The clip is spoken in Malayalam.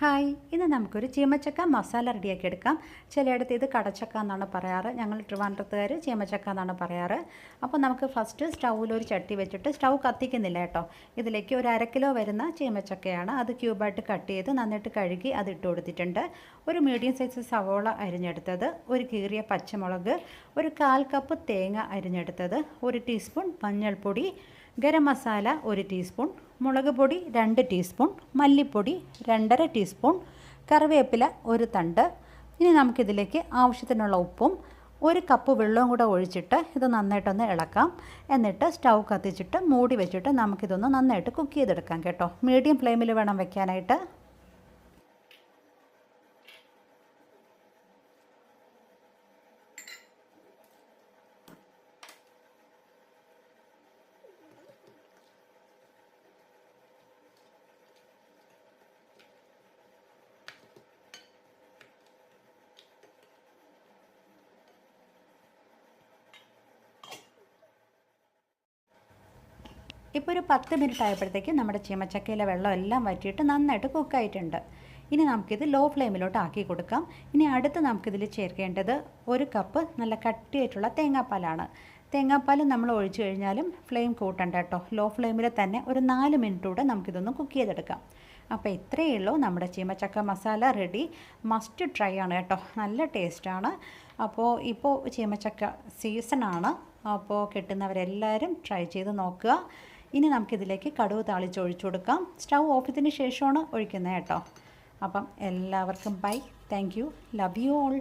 ഹായ് ഇന്ന് നമുക്കൊരു ചീമച്ചക്ക മസാല റെഡിയാക്കി എടുക്കാം. ചിലയിടത്ത് ഇത് കടച്ചക്ക എന്നാണ് പറയാറ്. ഞങ്ങൾ ട്രിവാൻഡ്രത്തുകാർ ചീമച്ചക്ക എന്നാണ് പറയാറ്. അപ്പോൾ നമുക്ക് ഫസ്റ്റ് സ്റ്റൗവിൽ ഒരു ചട്ടി വെച്ചിട്ട് സ്റ്റൗ കത്തിക്കുന്നില്ല കേട്ടോ. ഇതിലേക്ക് ഒരു അര കിലോ വരുന്ന ചീമച്ചക്കയാണ് അത് ക്യൂബായിട്ട് കട്ട് ചെയ്ത് നന്നായിട്ട് കഴുകി അത് ഇട്ട് കൊടുത്തിട്ടുണ്ട്. ഒരു മീഡിയം സൈസ് സവോള അരിഞ്ഞെടുത്തത് ഒരു കീറിയ പച്ചമുളക് ഒരു കാൽ കപ്പ് തേങ്ങ അരിഞ്ഞെടുത്തത് ഒരു ടീസ്പൂൺ മഞ്ഞൾപ്പൊടി ഗരം മസാല ഒരു ടീസ്പൂൺ മുളക് പൊടി രണ്ട് ടീസ്പൂൺ മല്ലിപ്പൊടി രണ്ടര ടീസ്പൂൺ കറിവേപ്പില ഒരു തണ്ട്. ഇനി നമുക്കിതിലേക്ക് ആവശ്യത്തിനുള്ള ഉപ്പും ഒരു കപ്പ് വെള്ളവും കൂടെ ഒഴിച്ചിട്ട് ഇത് നന്നായിട്ടൊന്ന് ഇളക്കാം. എന്നിട്ട് സ്റ്റൗ കത്തിച്ചിട്ട് മൂടി വെച്ചിട്ട് നമുക്കിതൊന്ന് നന്നായിട്ട് കുക്ക് ചെയ്തെടുക്കാം കേട്ടോ. മീഡിയം ഫ്ലെയിമിൽ വേണം വെക്കാനായിട്ട്. ഇപ്പോൾ ഒരു പത്ത് മിനിറ്റ് ആയപ്പോഴത്തേക്കും നമ്മുടെ ചീമച്ചക്കയിലെ വെള്ളം എല്ലാം വറ്റിയിട്ട് നന്നായിട്ട് കുക്കായിട്ടുണ്ട് ഇനി നമുക്കിത് ലോ ഫ്ലെയിമിലോട്ട് ആക്കി കൊടുക്കാം. ഇനി അടുത്ത് നമുക്കിതിൽ ചേർക്കേണ്ടത് ഒരു കപ്പ് നല്ല കട്ടിയായിട്ടുള്ള തേങ്ങാപ്പാലാണ്. തേങ്ങാപ്പാൽ നമ്മൾ ഒഴിച്ചു കഴിഞ്ഞാലും ഫ്ലെയിം കൂട്ടണ്ട കേട്ടോ. ലോ ഫ്ലെയിമിൽ തന്നെ ഒരു നാല് മിനിറ്റ് കൂടെ നമുക്കിതൊന്ന് കുക്ക് ചെയ്തെടുക്കാം. അപ്പോൾ ഇത്രയേ ഉള്ളൂ നമ്മുടെ ചീമച്ചക്ക മസാല റെഡി മസ്റ്റ് ട്രൈ ആണ് കേട്ടോ. നല്ല ടേസ്റ്റാണ് അപ്പോൾ ഇപ്പോൾ ചീമച്ചക്ക സീസണാണ് അപ്പോൾ കിട്ടുന്നവരെല്ലാവരും ട്രൈ ചെയ്ത് നോക്കുക. ഇനി നമുക്കിതിലേക്ക് കടുവ് താളിച്ച് ഒഴിച്ചു കൊടുക്കാം. സ്റ്റൗ ഓഫ് ചെയ്തതിന് ശേഷമാണ് ഒഴിക്കുന്നത് കേട്ടോ. അപ്പം എല്ലാവർക്കും bye thank you love you all